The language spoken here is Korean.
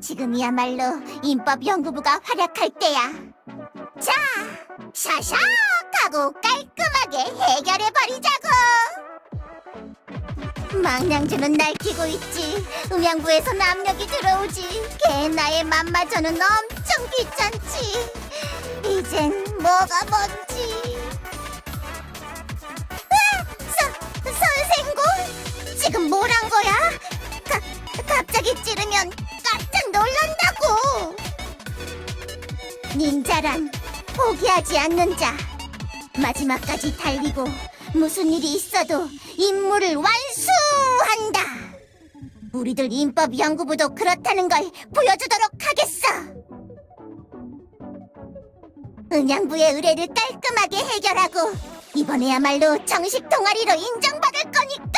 지금이야말로 인법 연구부가 활약할 때야. 자, 샤샥 하고 깔끔하게 해결해 버리자고. 망냥주는 날뛰고 있지. 음양부에서 압력이 들어오지. 걔 나의 맘마저는 엄청 귀찮지. 이젠 뭐가 뭔지. 으아! 서, 선생고? 지금 뭘 한 거야? 닌자란 포기하지 않는 자. 마지막까지 달리고 무슨 일이 있어도 임무를 완수한다. 우리들 인법 연구부도 그렇다는 걸 보여주도록 하겠어. 은양부의 의뢰를 깔끔하게 해결하고 이번에야말로 정식 동아리로 인정받을 거니까.